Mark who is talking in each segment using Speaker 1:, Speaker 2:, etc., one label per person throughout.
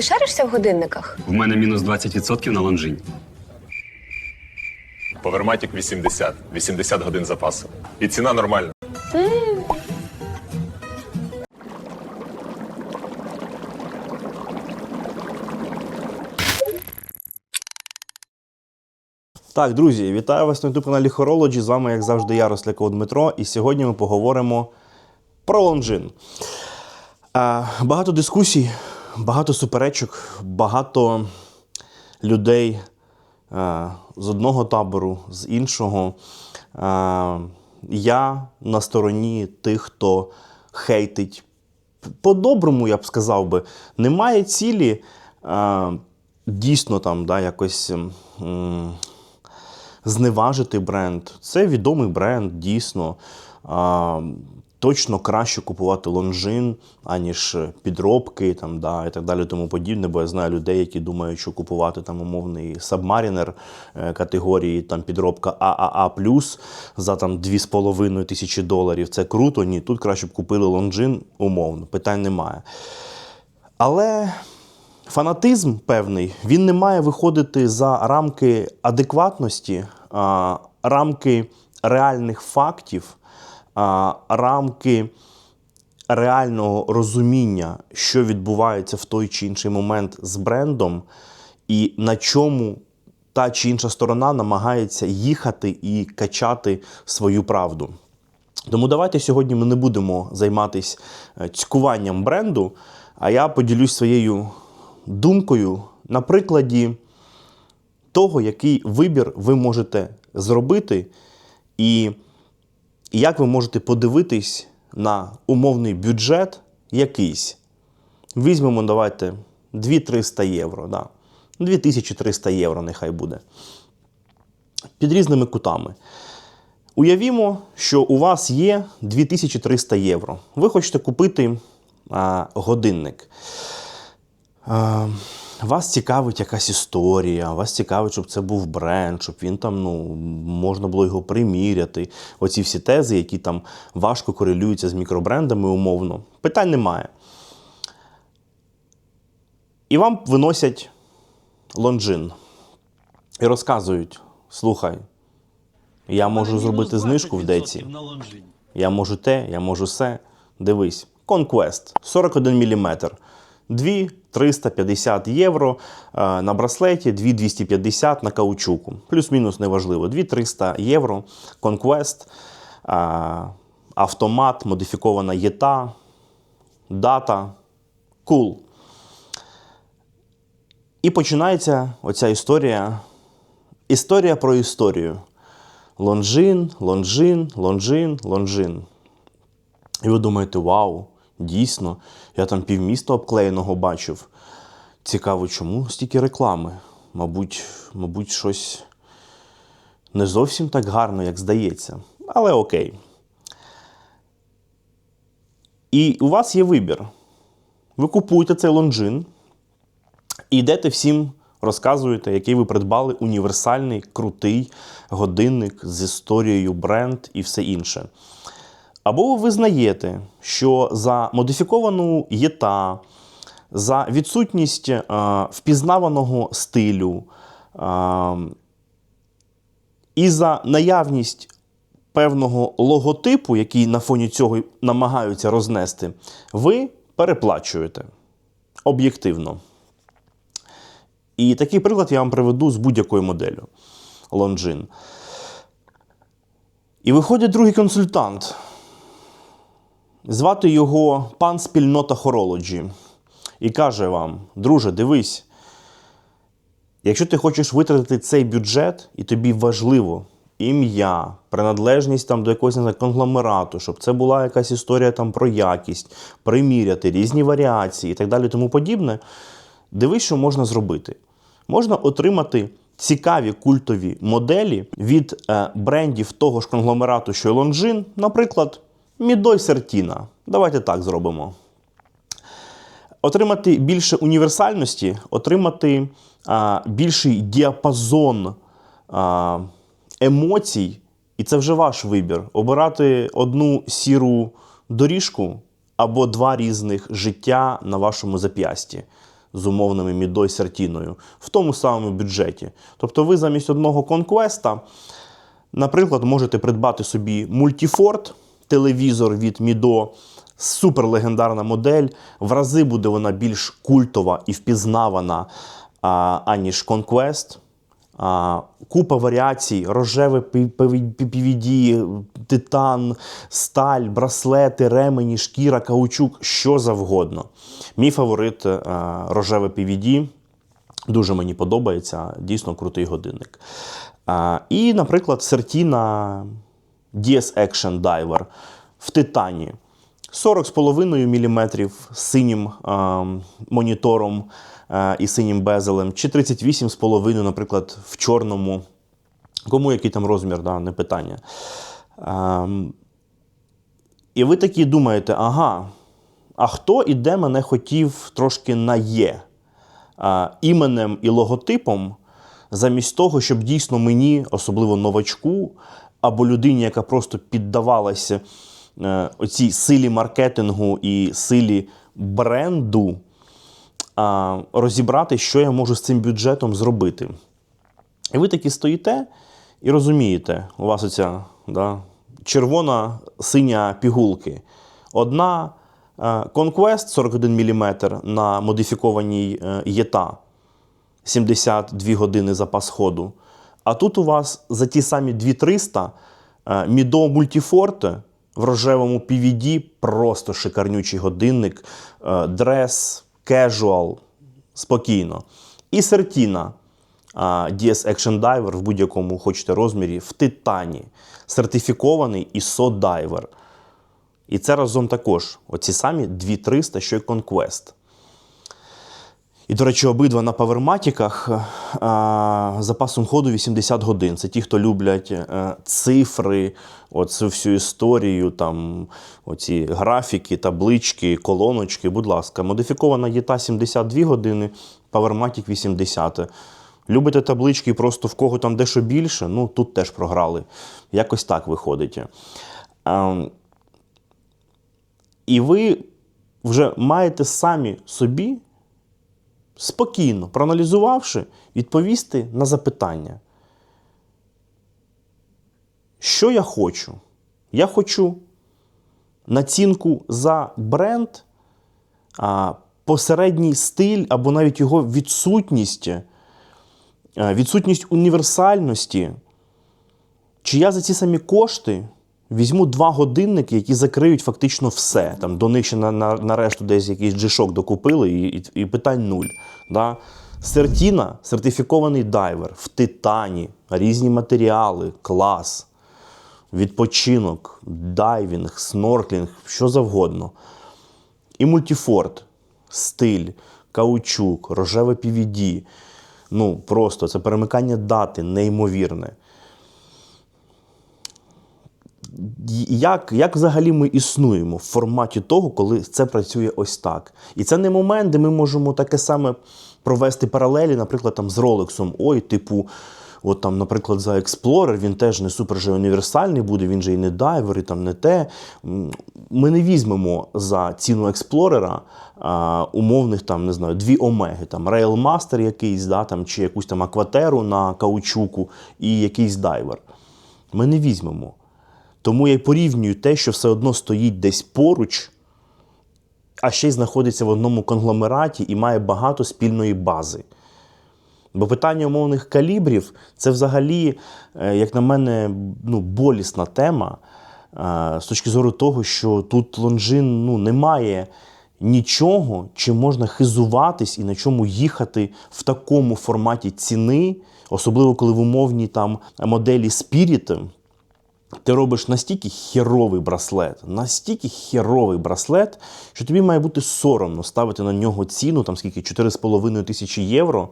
Speaker 1: Ти шаришся в годинниках?
Speaker 2: В мене мінус 20% на лонжинь.
Speaker 3: Поверматік 80, 80 годин запасу. І ціна нормальна.
Speaker 4: Так, друзі, вітаю вас на youtube каналі Horology. З вами, як завжди, я, Росляков Дмитро, і сьогодні ми поговоримо про лонжин. Багато дискусій, багато суперечок, багато людей е, з одного табору, з іншого. Е, я на стороні тих, хто хейтить. По-доброму, я б сказав би, немає цілі е, дійсно там да, якось. зневажити бренд. Це відомий бренд, дійсно. Точно краще купувати лонжин, аніж підробки там, да, і так далі, тому подібне. Бо я знаю людей, які думають, що купувати там умовний сабмарінер е, категорії там підробка ААА за там 2,5 тисячі доларів. Це круто. Ні, тут краще б купили лонжин умовно, питань немає. Але фанатизм певний, він не має виходити за рамки адекватності, рамки реальних фактів, рамки реального розуміння, що відбувається в той чи інший момент з брендом, і на чому та чи інша сторона намагається їхати і качати свою правду. Тому давайте сьогодні ми не будемо займатися е, цькуванням бренду, а я поділюсь своєю думкою на прикладі того, який вибір ви можете зробити, і як ви можете подивитись на умовний бюджет якийсь. Візьмемо, давайте 2300 євро. Да. 2300 євро нехай буде. Під різними кутами. Уявімо, що у вас є 2300 євро. Ви хочете купити а, годинник. А, вас цікавить якась історія, вас цікавить, щоб це був бренд, щоб він там ну, можна було його приміряти. Оці всі тези, які там важко корелюються з мікробрендами умовно. Питань немає. І вам виносять лонжин і розказують: слухай, я можу зробити знижку в деці. Я можу те, я можу все. Дивись, Conquest 41 мм. 2 350 євро е, на браслеті, 2 250 на каучуку. Плюс-мінус неважливо. 2 300 євро. Conquest, е, автомат, модифікована єта, дата. Cool. І починається оця історія. Історія про історію. Лонжин, лонжин, лонжин, лонжин. І ви думаєте, вау, дійсно, я там півміста обклеєного бачив. Цікаво, чому стільки реклами? Мабуть, мабуть, щось не зовсім так гарно, як здається. Але окей. І у вас є вибір. Ви купуєте цей лонжин і йдете всім, розказуєте, який ви придбали універсальний, крутий годинник з історією, бренд і все інше. Або ви визнаєте, що за модифіковану єта, за відсутність е, впізнаваного стилю е, і за наявність певного логотипу, який на фоні цього намагаються рознести, ви переплачуєте об'єктивно. І такий приклад я вам приведу з будь-якою моделлю Longines. І виходить другий консультант. Звати його пан спільнота Horology. І каже вам: друже, дивись, якщо ти хочеш витратити цей бюджет, і тобі важливо ім'я, приналежність там до якогось знаю, конгломерату, щоб це була якась історія там про якість, приміряти, різні варіації і так далі, тому подібне, дивись, що можна зробити. Можна отримати цікаві культові моделі від е, брендів того ж конгломерату, що й наприклад, Мідой Сертіна. Давайте так зробимо. Отримати більше універсальності, отримати а, більший діапазон а, емоцій, і це вже ваш вибір. Обирати одну сіру доріжку або два різних життя на вашому зап'ясті. з умовними мідой сертіною в тому самому бюджеті. Тобто ви замість одного конквеста, наприклад, можете придбати собі мультіфорд, телевізор від Мідо, суперлегендарна модель. В рази буде вона більш культова і впізнавана, а, аніж. А, Купа варіацій, рожеве PVD, титан, сталь, браслети, ремені, шкіра, каучук, що завгодно. Мій фаворит а, рожеве PVD. Дуже мені подобається, дійсно крутий годинник. А, і, наприклад, Certina DS Action Diver в титані. 40,5 мм синім а, монітором а, і синім безелем, чи 38,5, наприклад, в чорному. Кому який там розмір, да, не питання. А, і ви такі думаєте, ага, а хто і де мене хотів трошки на Є? а, іменем і логотипом, замість того, щоб дійсно мені, особливо новачку, або людині, яка просто піддавалася е, оцій силі маркетингу і силі бренду, розібрати, що я можу з цим бюджетом зробити. І ви такі стоїте і розумієте, у вас оця да, червона синя пігулки. Одна е, Conquest 41 мм на модифікованій е, ЄТА 72 години запас ходу. А тут у вас за ті самі 2300 е, Mido Multiforte в рожевому PVD просто шикарнючий годинник, е, дрес, casual, спокійно. І Сертіна а, DS Action Diver в будь-якому хочете розмірі в титані, сертифікований ISO Diver. І це разом також оці самі 2300, що й Conquest. І, до речі, обидва на паверматіках а, запасом ходу 80 годин. Це ті, хто люблять е, цифри, оцю всю історію, там, оці графіки, таблички, колоночки. Будь ласка, модифікована ЄТА 72 години, паверматік 80. Любите таблички просто в кого там дещо більше, ну тут теж програли. Якось так виходить. Ем, і ви вже маєте самі собі спокійно, проаналізувавши, відповісти на запитання. Що я хочу? Я хочу націнку за бренд, посередній стиль або навіть його відсутність, е, відсутність універсальності. Чи я за ці самі кошти візьму два годинники, які закриють фактично все. Там До них ще на, на, на решту десь якийсь джишок докупили, і, і, і питань нуль. Да? Сертіна сертифікований дайвер в титані, різні матеріали, клас, відпочинок, дайвінг, снорклінг, що завгодно. І мультіфорд, стиль, каучук, рожеве PVD. Ну, просто це перемикання дати неймовірне. Як, як взагалі ми існуємо в форматі того, коли це працює ось так? І це не момент, де ми можемо таке саме провести паралелі, наприклад, там з Ролексом. Ой, типу, от там, наприклад, за Explorer він теж не супер же універсальний буде, він же і не дайвер, і там не те. Ми не візьмемо за ціну Експлорера умовних там, не знаю, дві омеги, там Railmaster якийсь, да, там, чи якусь там акватеру на каучуку і якийсь дайвер. Ми не візьмемо. Тому я й порівнюю те, що все одно стоїть десь поруч, а ще й знаходиться в одному конгломераті і має багато спільної бази. Бо питання умовних калібрів це взагалі, е, як на мене, ну, болісна тема е, з точки зору того, що тут Лонжин ну, немає нічого, чим можна хизуватись і на чому їхати в такому форматі ціни, особливо коли в умовній там моделі Spirit ти робиш настільки херовий браслет, настільки херовий браслет, що тобі має бути соромно ставити на нього ціну, там скільки 4,5 тисячі євро,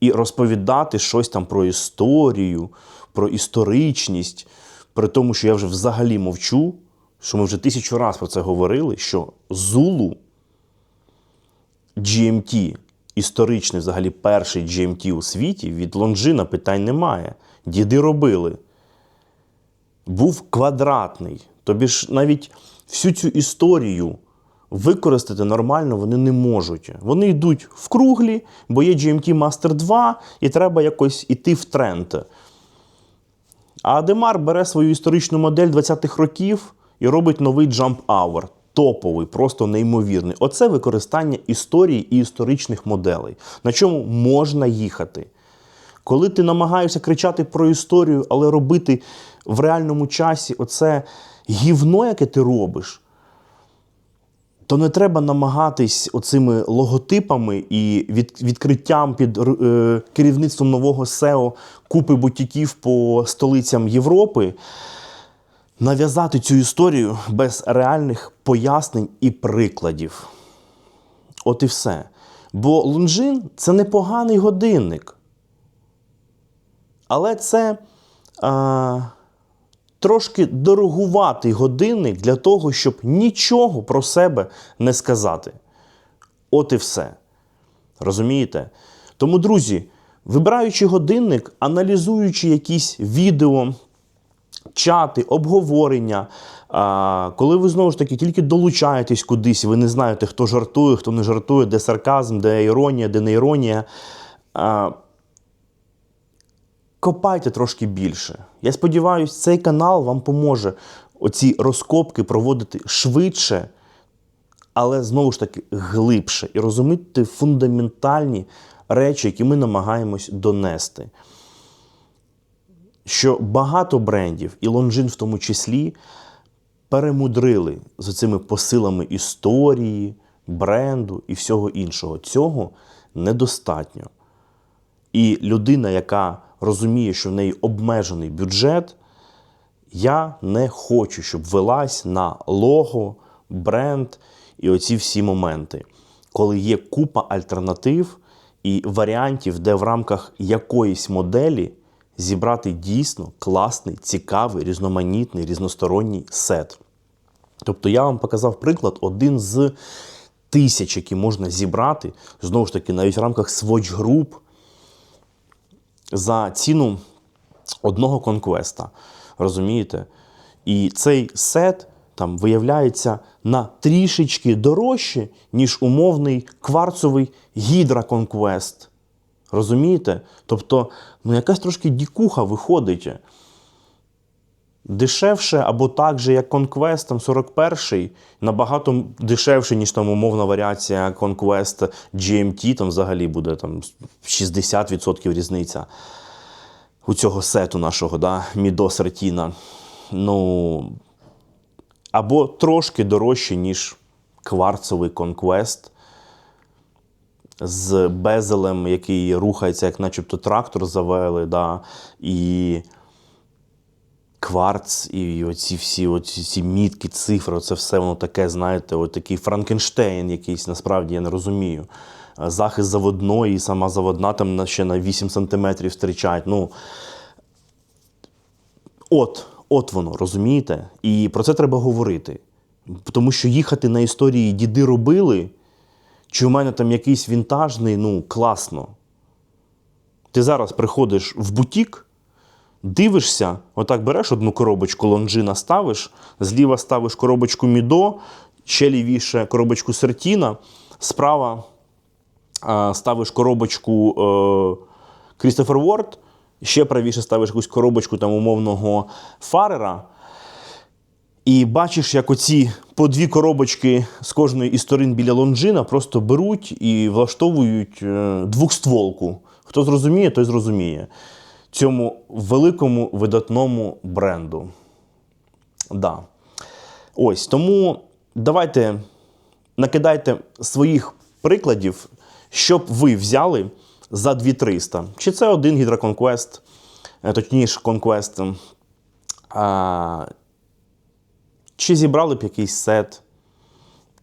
Speaker 4: і розповідати щось там про історію, про історичність, при тому, що я вже взагалі мовчу, що ми вже тисячу разів про це говорили, що Зулу GMT, історичний взагалі перший GMT у світі, від Лонжина питань немає. Діди робили був квадратний. Тобі ж навіть всю цю історію використати нормально вони не можуть. Вони йдуть в круглі, бо є GMT Master 2, і треба якось іти в тренд. А Адемар бере свою історичну модель 20-х років і робить новий Jump Hour. Топовий, просто неймовірний. Оце використання історії і історичних моделей, на чому можна їхати. Коли ти намагаєшся кричати про історію, але робити в реальному часі оце гівно, яке ти робиш, то не треба намагатись оцими логотипами і від, відкриттям під е, керівництвом нового SEO купи бутіків по столицям Європи нав'язати цю історію без реальних пояснень і прикладів. От і все. Бо Лунжин це непоганий годинник. Але це а, трошки дорогуватий годинник для того, щоб нічого про себе не сказати. От і все. Розумієте? Тому, друзі, вибираючи годинник, аналізуючи якісь відео, чати, обговорення, а, коли ви знову ж таки тільки долучаєтесь кудись, ви не знаєте, хто жартує, хто не жартує, де сарказм, де іронія, де не іронія. А, копайте трошки більше. Я сподіваюся, цей канал вам поможе оці розкопки проводити швидше, але знову ж таки глибше і розуміти фундаментальні речі, які ми намагаємось донести. Що багато брендів, і Лонжин в тому числі, перемудрили з цими посилами історії, бренду і всього іншого. Цього недостатньо. І людина, яка розуміє, що в неї обмежений бюджет, я не хочу, щоб велась на лого, бренд і оці всі моменти, коли є купа альтернатив і варіантів, де в рамках якоїсь моделі зібрати дійсно класний, цікавий, різноманітний, різносторонній сет. Тобто я вам показав приклад один з тисяч, які можна зібрати, знову ж таки, навіть в рамках Swatch Group, за ціну одного конквеста. Розумієте? І цей сет там виявляється на трішечки дорожче, ніж умовний кварцовий Гідра Конквест. Розумієте? Тобто, ну якась трошки дікуха виходить. Дешевше або так же, як Conquest, там 41-й, набагато дешевше, ніж там умовна варіація Conquest GMT, там взагалі буде там 60% різниця у цього сету нашого, да, Midos Retina. Ну, або трошки дорожче, ніж кварцовий Conquest з безелем, який рухається, як начебто трактор завели, да, і кварц, і оці всі оці, ці мітки, цифри, це все воно таке, знаєте, от такий Франкенштейн якийсь, насправді я не розумію. Захист заводної, і сама заводна там ще на 8 сантиметрів зустрічають. Ну, от, от воно, розумієте? І про це треба говорити. Тому що їхати на історії діди робили, чи у мене там якийсь вінтажний, ну, класно. Ти зараз приходиш в бутік, дивишся, отак береш одну коробочку лонжина, ставиш, зліва ставиш коробочку Мідо, ще лівіше коробочку Сертіна, справа ставиш коробочку Крістофер Уорд, ще правіше ставиш якусь коробочку там умовного Фарера. І бачиш, як оці по дві коробочки з кожної із сторін біля лонжина просто беруть і влаштовують е, двохстволку. Хто зрозуміє, той зрозуміє. Цьому великому видатному бренду. Да. Ось тому давайте накидайте своїх прикладів, щоб ви взяли за 2300. Чи це один гідроконквест, е, точніше, конквест. А, чи зібрали б якийсь сет,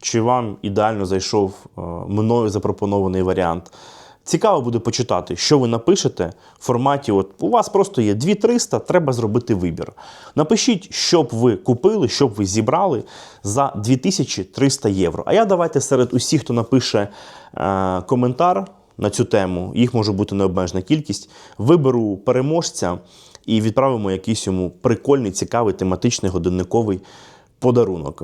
Speaker 4: чи вам ідеально зайшов е, мною запропонований варіант. Цікаво буде почитати, що ви напишете в форматі: от у вас просто є 2300, треба зробити вибір. Напишіть, що б ви купили, що б ви зібрали за 2300 євро. А я давайте серед усіх, хто напише е, коментар на цю тему, їх може бути необмежена кількість, виберу переможця і відправимо якийсь йому прикольний, цікавий, тематичний годинниковий подарунок.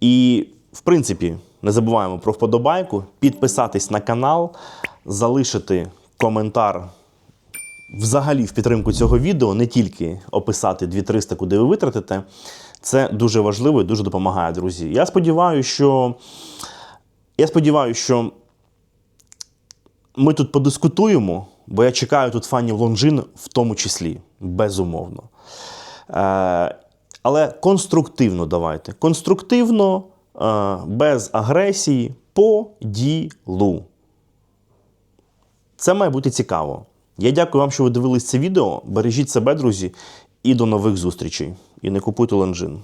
Speaker 4: І в принципі, не забуваємо про вподобайку, підписатись на канал, залишити коментар взагалі в підтримку цього відео, не тільки описати 2300, куди ви витратите. Це дуже важливо і дуже допомагає, друзі. Я сподіваюся, що. Я сподіваюся, що ми тут подискутуємо, бо я чекаю тут фанів Лонжин в тому числі, безумовно. Е, але конструктивно давайте. Конструктивно, без агресії, по ділу. Це має бути цікаво. Я дякую вам, що ви дивились це відео. Бережіть себе, друзі, і до нових зустрічей. І не купуйте лонжин.